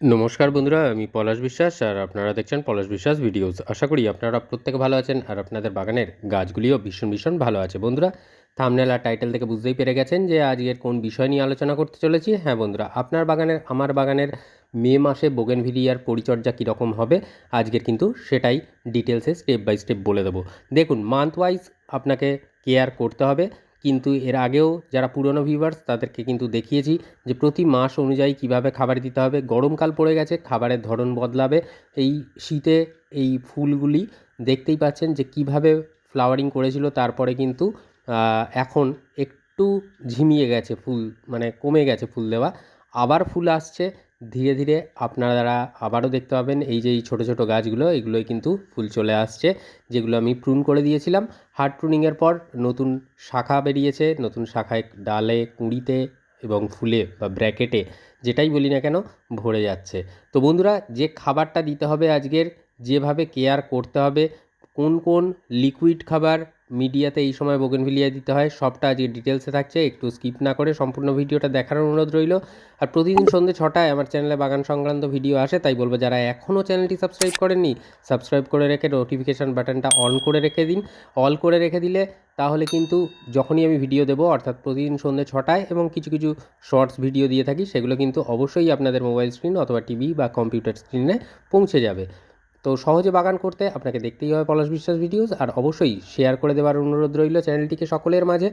নমস্কার বন্ধুরা, আমি পলাশ বিশ্বাস আর আপনারা দেখছেন পলাশ বিশ্বাস ভিডিওস। আশা করি আপনারা প্রত্যেকে ভালো আছেন আর আপনাদের বাগানের গাছগুলিও ভীষণ ভীষণ ভালো আছে। বন্ধুরা থামনেল আর টাইটেল থেকে বুঝতেই পেরে গেছেন যে আজকের কোন বিষয় নিয়ে আলোচনা করতে চলেছি। হ্যাঁ বন্ধুরা, আপনার বাগানের, আমার বাগানের মে মাসে বোগেনভিলিয়ার পরিচর্যা কীরকম হবে আজকের কিন্তু সেটাই ডিটেলসে স্টেপ বাই স্টেপ বলে দেবো। দেখুন মান্থ ওয়াইজ আপনাকে কেয়ার করতে হবে। কিন্তু এর আগেও যারা পুরনো ভিউয়ার্স তাদেরকে কিন্তু দেখিয়েছি যে প্রতি মাস অনুযায়ী কীভাবে খাবার দিতে হবে। গরমকাল পড়ে গেছে, খাবারের ধরন বদলাবে। এই শীতে এই ফুলগুলি দেখতেই পাচ্ছেন যে কীভাবে ফ্লাওয়ারিং করেছিল, তারপরে কিন্তু এখন একটু ঝিমিয়ে গেছে ফুল মানে কমে গেছে ফুল দেওয়া। আবার ফুল আসছে ধীরে ধীরে আপনারা আবারও দেখতে পাবেন, এই যে এই ছোটো ছোটো গাছগুলো, এগুলোই কিন্তু ফুল চলে আসছে, যেগুলো আমি প্রুন করে দিয়েছিলাম। হার্ড প্রুনিংয়ের পর নতুন শাখা বেরিয়েছে, নতুন শাখায় ডালে, কুঁড়িতে এবং ফুলে বা ব্র্যাকেটে যেটাই বলি না কেন, ভরে যাচ্ছে। তো বন্ধুরা, যে খাবারটা দিতে হবে আজকের, যেভাবে কেয়ার করতে হবে, কোন কোন লিকুইড খাবার মিডিয়াতে এই সময় বোগেনভিলিয়া দিতে হয়। সবটা আজকে ডিটেলসে থাকছে একটু স্কিপ না করে সম্পূর্ণ ভিডিওটা দেখার অনুরোধ রইল। আর প্রতিদিন সন্ধ্যে ছটায় আমার চ্যানেলে বাগান সংক্রান্ত ভিডিও আসে তাই বলব যারা এখনও চ্যানেলটি সাবস্ক্রাইব করেননি সাবস্ক্রাইব করে রেখে নোটিফিকেশান বাটনটা অন করে রেখে দিন। অল করে রেখে দিলে তাহলে কিন্তু যখনই আমি ভিডিও দেবো অর্থাৎ প্রতিদিন সন্ধ্যে ছটায় এবং কিছু কিছু শর্টস ভিডিও দিয়ে থাকি সেগুলো কিন্তু অবশ্যই আপনাদের মোবাইল স্ক্রিন অথবা টিভি বা কম্পিউটার স্ক্রিনে পৌঁছে যাবে। তো সহজে বাগান করতে আপনাকে দেখতেই হবে পলাশ বিশ্বাস ভিডিওস আর অবশ্যই শেয়ার করে দেওয়ার অনুরোধ রইল চ্যানেলটিকে সকলের মাঝে,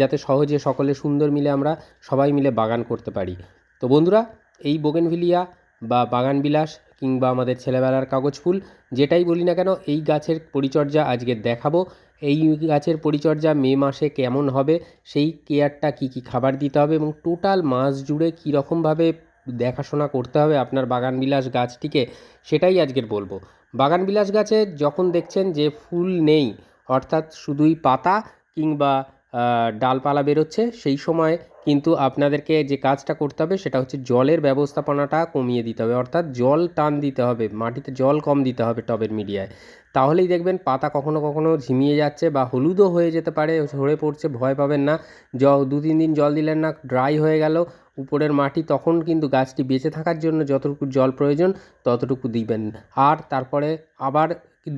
যাতে সহজে সকলে সুন্দর মিলে আমরা সবাই মিলে বাগান করতে পারি। তো বন্ধুরা, এই বোগেনভিলিয়া বা বাগান বিলাস কিংবা আমাদের ছেলেবেলার কাগজ ফুল, যেটাই বলি না কেন, এই গাছের পরিচর্যা আজকে দেখাবো। এই গাছের পরিচর্যা মে মাসে কেমন হবে, সেই কেয়ারটা কি কি খাবার দিতে হবে এবং টোটাল মাস জুড়ে কীরকমভাবে দেখাশোনা করতে হবে আপনার বাগান বিলাস গাছটিকে, সেটাই আজকের বলব। বাগান বিলাস গাছে যখন দেখছেন যে ফুল নেই, অর্থাৎ শুধুই পাতা কিংবা ডালপালা বেরোচ্ছে, সেই সময় কিন্তু আপনাদেরকে যে কাজটা করতে হবে সেটা হচ্ছে জলের ব্যবস্থাপনাটা কমিয়ে দিতে হবে। অর্থাৎ জল টান দিতে হবে, মাটিতে জল কম দিতে হবে টবের মিডিয়ায়। তাহলেই দেখবেন পাতা কখনো কখনো ঝিমিয়ে যাচ্ছে বা হলুদও হয়ে যেতে পারে, ঝরে পড়ছে, ভয় পাবেন না। জ, দু, তিন দিন জল দিলেন না, ড্রাই হয়ে গেল উপরের মাটি তখন কিন্তু গাছটি বেঁচে থাকার জন্য যতটুকু জল প্রয়োজন ততটুকু দিবেন। আর তারপরে আবার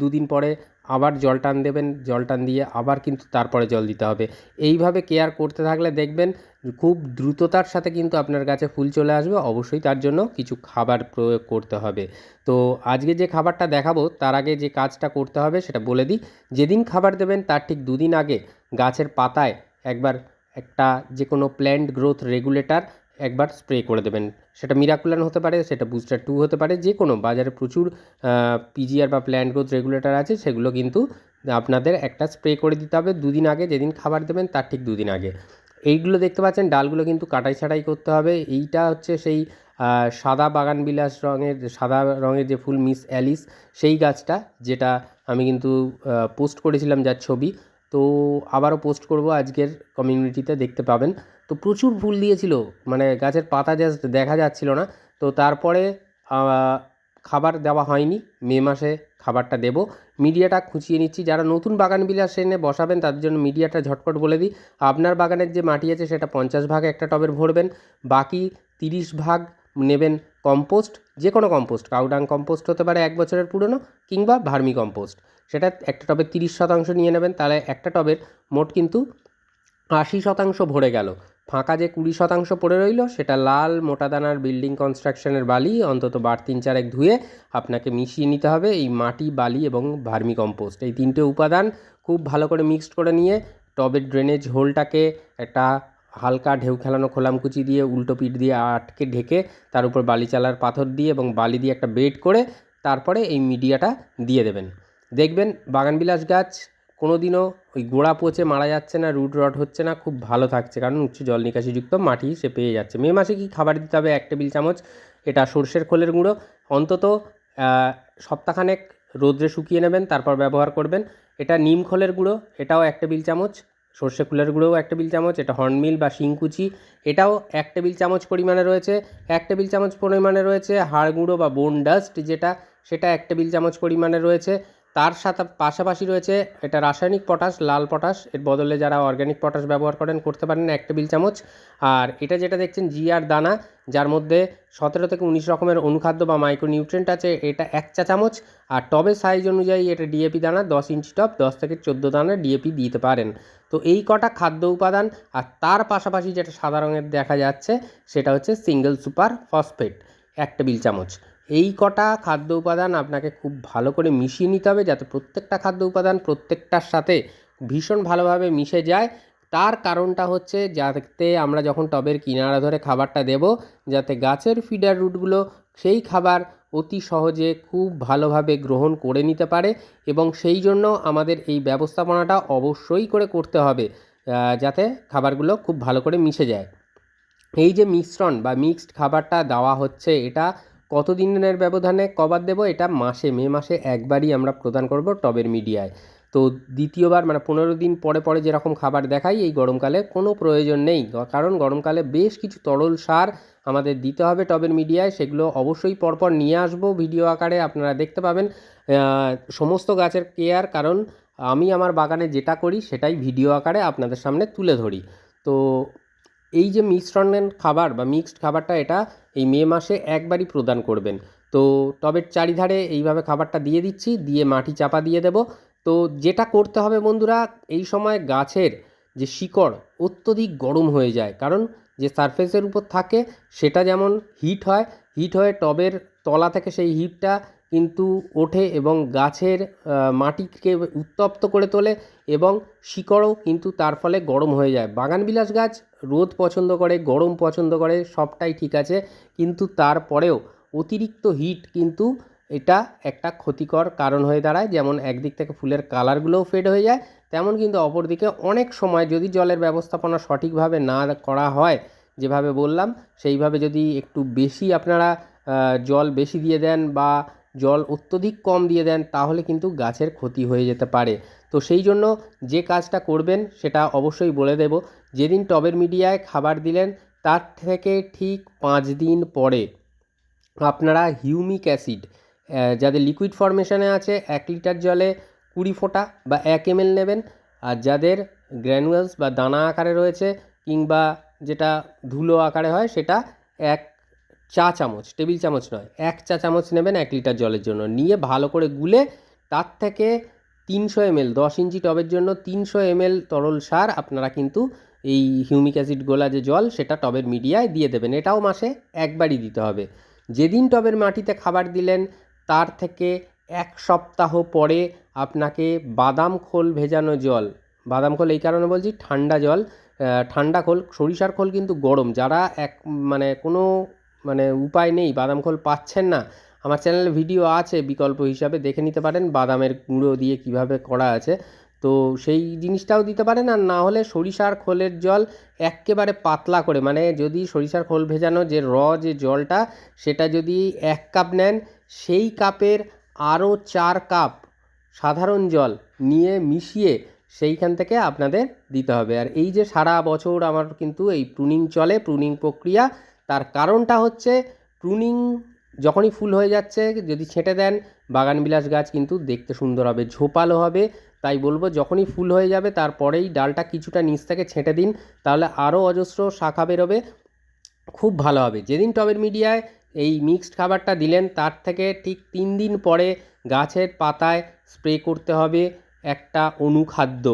দুদিন পরে আবার জল টান দেবেন, জল টান দিয়ে আবার কিন্তু তারপরে জল দিতে হবে। এইভাবে কেয়ার করতে থাকলে দেখবেন খুব দ্রুততার সাথে কিন্তু আপনার গাছে ফুল চলে আসবে, অবশ্যই তার জন্য কিছু খাবার প্রয়োগ করতে হবে। তো আজকে যে খাবারটা দেখাবো, তার আগে যে কাজটা করতে হবে সেটা বলে দিই। যেদিন খাবার দেবেন, তার ঠিক দুদিন আগে গাছের পাতায় একবার একটা যে কোনো প্ল্যান্ট গ্রোথ রেগুলেটর একবার স্প্রে করে দেবেন। সেটা মিরাকুলান হতে পারে, সেটা বুস্টার টু হতে পারে যে কোনো বাজারে প্রচুর পিজিআর বা প্ল্যান্ট গ্রোথ রেগুলেটর আছে, সেগুলো কিন্তু আপনাদের একটা স্প্রে করে দিতে হবে দুদিন আগে, যেদিন খাবার দেবেন তার ঠিক দুদিন আগে। এইগুলো দেখতে পাচ্ছেন, ডালগুলো কিন্তু কাটাই ছাটাই করতে হবে। এইটা হচ্ছে সেই সাদা বাগান বিলাস রঙের, সাদা রঙের যে ফুল মিস অ্যালিস সেই গাছটা, যেটা আমি কিন্তু পোস্ট করেছিলাম যার ছবি। তো আবারও পোস্ট করব আজকের কমিউনিটিতে দেখতে পাবেন। তো প্রচুর ফুল দিয়েছিল। মানে গাছের পাতা জাস্ট দেখা যাচ্ছিল না। তো তারপরে খাবার দেওয়া হয়নি। মে মাসে খাবারটা দেবো। মিডিয়াটা খুঁচিয়ে নিচ্ছি। যারা নতুন বাগান বিলাস এনে বসাবেন, তাদের জন্য মিডিয়াটা ঝটপট বলে দিই। আপনার বাগানের যে মাটি আছে, সেটা পঞ্চাশ ভাগ একটা টবের ভরবেন। বাকি তিরিশ ভাগ নেবেন কম্পোস্ট। যে কোনো কম্পোস্ট, কাউডাং কম্পোস্ট হতে পারে এক বছরের পুরনো কিংবা ভার্মি কম্পোস্ট। সেটা একটা টবের তিরিশ শতাংশ নিয়ে নেবেন। তাহলে একটা টবের মোট কিন্তু আশি শতাংশ ভরে গেল। ফাঁকা যে কুড়ি শতাংশ পড়ে রইল, সেটা লাল মোটা দানার বিল্ডিং কনস্ট্রাকশনের বালি, অন্তত বার তিন চারেক ধুয়ে আপনাকে মিশিয়ে নিতে হবে এই মাটি, বালি এবং ভার্মি কম্পোস্ট এই তিনটে উপাদান খুব ভালো করে মিক্সড করে নিয়ে টবের ড্রেনেজ হোলটাকে একটা হালকা ঢেউ খেলানো খোলামকুচি দিয়ে, উল্টো পিঠ দিয়ে আটকে ঢেকে তার উপর বালি চালার পাথর দিয়ে এবং বালি দিয়ে একটা বেড করে তারপরে এই মিডিয়াটা দিয়ে দেবেন। দেখবেন বাগানবিলাস গাছ কোনো দিনও ওই গোড়া পচে মারা যাচ্ছে না, রুট রট হচ্ছে না, খুব ভালো থাকছে। কারণ উচ্চ জল নিকাশিযুক্ত মাটি সে পেয়ে যাচ্ছে। মে মাসে কি খাবার দিতে হবে? এক টেবিল চামচ। এটা সর্ষের খোলের গুঁড়ো। অন্তত সপ্তাহখানেক রোদ্রে শুকিয়ে নেবেন, তারপর ব্যবহার করবেন। এটা নিম খোলের গুঁড়ো। এটাও এক টেবিল চামচ। সর্ষে ফুলের গুঁড়োও এক টেবিল চামচ। এটা হর্নমিল বা শিংকুচি। এটাও এক টেবিল চামচ পরিমাণে রয়েছে। এক টেবিল চামচ পরিমাণে রয়েছে হাড় গুঁড়ো বা বোন ডাস্ট, যেটা, সেটা এক টেবিল চামচ পরিমাণে রয়েছে। তার সাথে পাশাপাশি রয়েছে এটা রাসায়নিক পটাশ, লাল পটাশ। এর বদলে যারা অর্গ্যানিক পটাশ ব্যবহার করেন, করতে পারেন এক টেবিল চামচ। আর এটা যেটা দেখছেন জিআর দানা, যার মধ্যে সতেরো থেকে উনিশ রকমের অনুখাদ্য বা মাইক্রোনিউট্রেন্ট আছে, এটা এক চা চামচ। আর টবের সাইজ অনুযায়ী এটা ডিএপি দানা, দশ ইঞ্চি টপ দশ থেকে চোদ্দ দানা ডিএপি দিতে পারেন। তো এই কটা খাদ্য উপাদান, আর তার পাশাপাশি যেটা সাদা রঙের দেখা যাচ্ছে, সেটা হচ্ছে সিঙ্গেল সুপার ফসফেট এক টেবিল চামচ। এই কটা খাদ্য উপাদান আপনাকে খুব ভালো করে মিশিয়ে নিতে হবে যাতে প্রত্যেকটা খাদ্য উপাদান প্রত্যেকটার সাথে ভীষণ ভালোভাবে মিশে যায়। তার কারণটা হচ্ছে যাতে আমরা যখন টবের কিনারা ধরে খাবারটা দেব, যাতে গাছের ফিডার রুটগুলো সেই খাবার অতি সহজে খুব ভালোভাবে গ্রহণ করে নিতে পারে এবং সেই জন্য আমাদের এই ব্যবস্থাপনাটা অবশ্যই করে করতে হবে যাতে খাবারগুলো খুব ভালো করে মিশে যায়। এই যে মিশ্রণ বা মিক্সড খাবারটা দেওয়া হচ্ছে, এটা কত দিনের ব্যবধানে কবার দেবো এটা মাসে, মে মাসে একবারই আমরা প্রদান করব টবের মিডিয়ায়। তো দ্বিতীয়বার মানে পনেরো দিন পরে পরে যেরকম খাবার দেখাই, এই গরমকালে কোনো প্রয়োজন নেই। কারণ গরমকালে বেশ কিছু তরল সার আমাদের দিতে হবে টবের মিডিয়ায়, সেগুলো অবশ্যই পরপর নিয়ে আসব ভিডিও আকারে, আপনারা দেখতে পাবেন। সমস্ত গাছের কেয়ার, কারণ আমি আমার বাগানে যেটা করি সেটাই ভিডিও আকারে আপনাদের সামনে তুলে ধরি। তো এই যে মিশ্রণের খাবার বা মিক্সড খাবারটা, এটা এই মে মাসে একবারই প্রদান করবেন। তো টবের চারিধারে এইভাবে খাবারটা দিয়ে দিচ্ছি, দিয়ে মাটি চাপা দিয়ে দেব। তো যেটা করতে হবে বন্ধুরা, এই সময় গাছের যে শিকড় অত্যধিক গরম হয়ে যায়। কারণ যে সারফেসের উপর থাকে, সেটা যেমন হিট হয় হিট হয়ে টবের তলা থেকে সেই হিটটা কিন্তু ওঠে এবং গাছের মাটিকে উত্তপ্ত করে তোলে এবং শিকড়ও কিন্তু তার ফলে গরম হয়ে যায়। বাগানবিলাস গাছ রোদ পছন্দ করে, গরম পছন্দ করে, সবটাই ঠিক আছে। কিন্তু তারপরেও অতিরিক্ত হিট কিন্তু এটা একটা ক্ষতিকর কারণ হয়ে দাঁড়ায়। যেমন একদিক থেকে ফুলের কালারগুলোও ফেড হয়ে যায়, তেমন কিন্তু অপরদিকে অনেক সময় যদি জলের ব্যবস্থাপনা সঠিকভাবে না করা হয়, যেভাবে বললাম, সেইভাবে যদি একটু বেশি আপনারা জল বেশি দিয়ে দেন বা জল অত্যধিক কম দিয়ে দেন, তাহলে কিন্তু গাছের ক্ষতি হয়ে যেতে পারে। তো সেই জন্য যে কাজটা করবেন সেটা অবশ্যই বলে দেব। যেদিন টবের মিডিয়ায় খাবার দিলেন, তার থেকে ঠিক পাঁচ দিন পরে আপনারা হিউমিক অ্যাসিড যাদের লিকুইড ফরমেশনে আছে এক লিটার জলে কুড়ি ফোঁটা বা এক এমএল নেবেন, আর যাদের গ্র্যানুয়ালস বা দানা আকারে রয়েছে কিংবা যেটা ধুলো আকারে হয় সেটা এক চা চামচ, টেবিল চামচ নয়, এক চা চামচ নেবেন এক লিটার জলের জন্য। নিয়ে ভালো করে গুলে তার থেকে তিনশো এমএল, দশ ইঞ্চি টবের জন্য তিনশো এমএল তরল সার আপনারা কিন্তু এই হিউমিক অ্যাসিড গোলা যে জল, সেটা টবের মিডিয়ায় দিয়ে দেবেন। এটাও মাসে একবারই দিতে হবে। যেদিন টবের মাটিতে খাবার দিলেন, তার থেকে এক সপ্তাহ পরে আপনাকে বাদাম খোল ভেজানো জল, বাদাম খোল এই কারণে বলছি ঠান্ডা জল ঠান্ডা খোল, সরিষার খোল কিন্তু গরম। যারা এক মানে কোনো মানে উপায় নেই, বাদাম খোল পাচ্ছেন না। আমার চ্যানেলে ভিডিও আছে, বিকল্প হিসাবে দেখে নিতে পারেন, বাদামের গুঁড়ো দিয়ে কীভাবে করা আছে। তো সেই জিনিসটাও দিতে পারেন, আর না হলে সরিষার খোলের জল এক্কেবারে পাতলা করে মানে যদি সরিষার খোল ভেজানো যে র যে জলটা, সেটা যদি এক কাপ নেন, সেই কাপের আরও চার কাপ সাধারণ জল নিয়ে মিশিয়ে সেইখান থেকে আপনাদের দিতে হবে। আর এই যে সারা বছর আমার কিন্তু এই প্রুনিং চলে, প্রুনিং প্রক্রিয়া তার কারণটা হচ্ছে প্রুনিং যখনই ফুল হয়ে যাচ্ছে, যদি ছেঁটে দেন বাগানবিলাস গাছ কিন্তু দেখতে সুন্দর হবে, ঝোপালো হবে। তাই বলব, যখনই ফুল হয়ে যাবে, তারপরেই ডালটা কিছুটা নিচ থেকে ছেঁটে দিন, তাহলে আরও অজস্র শাখা বেরোবে, খুব ভালো হবে। যেদিন টবের মিডিয়ায় এই মিক্সড খাবারটা দিলেন, তার থেকে ঠিক তিন দিন পরে গাছের পাতায় স্প্রে করতে হবে একটা অনুখাদ্য।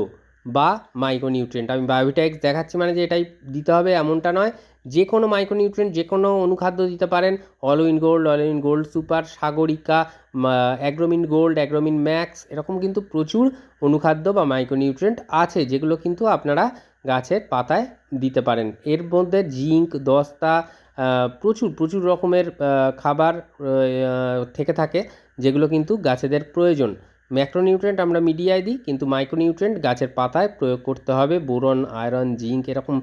বা মাইক্রোনিউট্রিয়েন্ট। আমি বায়োভিটাক্স দেখাচ্ছি মানে যে এটাই দিতে হবে এমনটা নয়। যে কোনো মাইক্রোনিউট্রিয়েন্ট যে কোনো অনুখাদ্য দিতে পারেন। Allwin gold Allwin gold super, Sagarika Agromin gold, Agromin max, এরকম কিন্তু প্রচুর অনুখাদ্য বা মাইক্রোনিউট্রিয়েন্ট আছে, যেগুলো কিন্তু আপনারা গাছের পাতায় দিতে পারেন। এর মধ্যে জিঙ্ক, দস্তা প্রচুর প্রচুর রকমের খাবার থেকে থাকে, যেগুলো কিন্তু গাছেদের প্রয়োজন। ম্যাক্রোনিউট্রেন্ট আমরা মিডিয়ায় দিই, কিন্তু মাইক্রোনিউট্রেন্ট গাছের পাতায় প্রয়োগ করতে হবে। বোরন, আয়রন, জিঙ্ক এরকম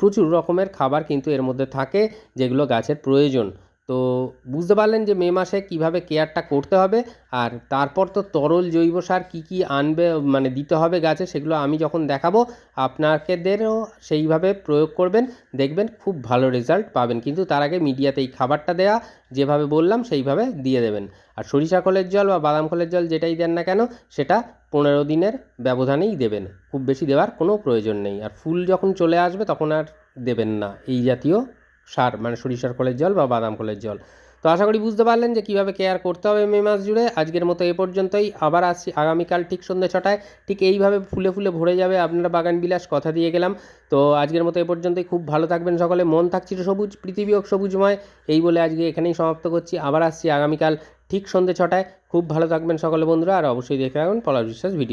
প্রচুর রকমের খাবার কিন্তু এর মধ্যে থাকে, যেগুলো গাছের প্রয়োজন। তো বুঝতে পারলেন যে মে মাসে কীভাবে কেয়ারটা করতে হবে আর তারপর তো তরল জৈব সার কী কী আনবে মানে দিতে হবে গাছে সেগুলো আমি যখন দেখাবো আপনাকেদেরও সেইভাবে প্রয়োগ করবেন, দেখবেন খুব ভালো রেজাল্ট পাবেন। কিন্তু তার আগে মিডিয়াতে এই খাবারটা দেওয়া যেভাবে বললাম সেইভাবে দিয়ে দেবেন। আর সরিষা খোলের জল বা বাদাম খোলের জল যেটাই দেন না কেন, সেটা পনেরো দিনের ব্যবধানেই দেবেন। খুব বেশি দেওয়ার কোনো প্রয়োজন নেই। আর ফুল যখন চলে আসবে তখন আর দেবেন না। এই জাতীয় সার মানে সরিষার খোলের জল বা বাদাম খোলের জল। তো আশা করি বুঝতে পারলেন যে কীভাবে কেয়ার করতে হবে মে মাস জুড়ে। আজকের মতো এ পর্যন্তই। আবার আসছি আগামীকাল ঠিক সন্ধ্যে ছটায়। ঠিক এইভাবে ফুলে ফুলে ভরে যাবে আপনারা বাগান বিলাস কথা দিয়ে গেলাম। তো আজকের মতো এ পর্যন্তই। খুব ভালো থাকবেন সকলে। মন থাকছিল সবুজ, পৃথিবী হোক সবুজময়। এই বলে আজকে এখানেই সমাপ্ত করছি। আবার আসছি আগামীকাল ঠিক সন্ধ্যে ছটায়। খুব ভালো থাকবেন সকলে বন্ধুরা। আর অবশ্যই দেখে রাখবেন পলাশ বিশ্বাস ভিডিও।